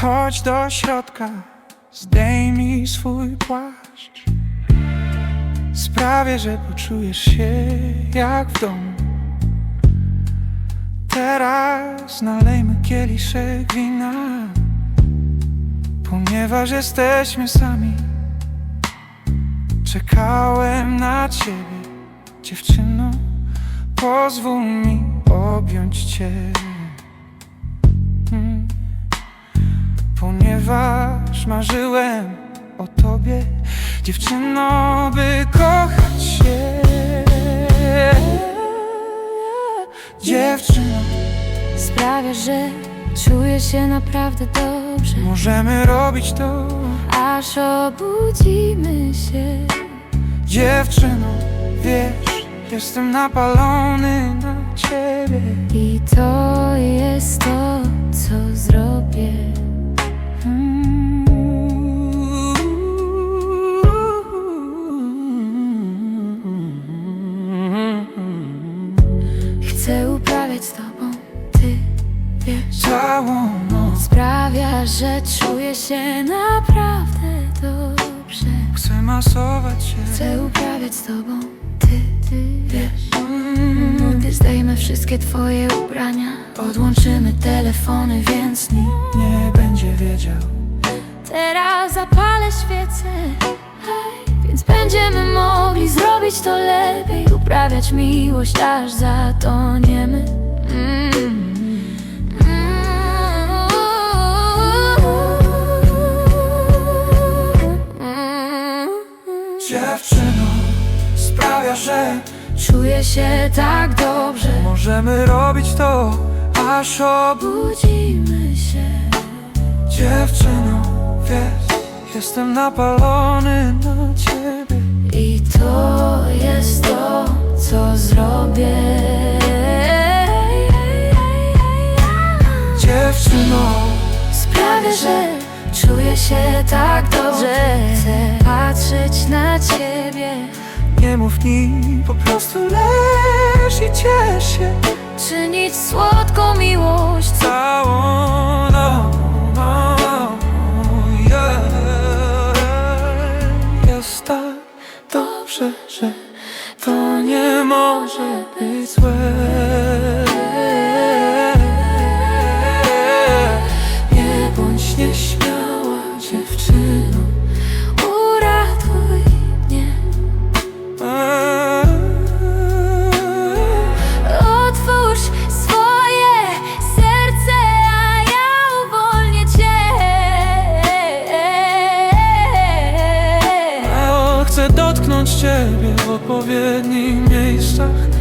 Chodź do środka, zdejmij swój płaszcz. Sprawię, że poczujesz się jak w domu. Teraz nalejmy kieliszek wina. Ponieważ jesteśmy sami Czekałem na ciebie, dziewczyno Pozwól mi objąć cię Ponieważ marzyłem o tobie. Dziewczyno, by kochać się. Dziewczyno, Sprawia, że czuję się naprawdę dobrze. Możemy robić to. Aż obudzimy się. Dziewczyno, wiesz, jestem napalony na ciebie. I to jest to, Uprawiać z tobą, ty wiesz Całą noc Sprawia, że czuję się naprawdę dobrze. chcę masować się. Chcę uprawiać z tobą, ty, ty wiesz. Gdy zdejmę wszystkie twoje ubrania Odłączymy telefony, więc nikt Nie będzie wiedział. Teraz zapalę świecę Więc będziemy mogli zrobić to lepiej. Uprawiać miłość, aż zatoniemy Dziewczyno, sprawia, że Czuję się tak dobrze. możemy robić to Aż ob... Budzimy się. Dziewczyno, wiesz, jestem napalony na ciebie. I to jest to, co zrobię. Dziewczyno, Sprawia, że czuję się tak dobrze. Chcę po prostu leż i ciesz się. Czynić słodką miłość? Całą Chcę dotknąć Ciebie w odpowiednich miejscach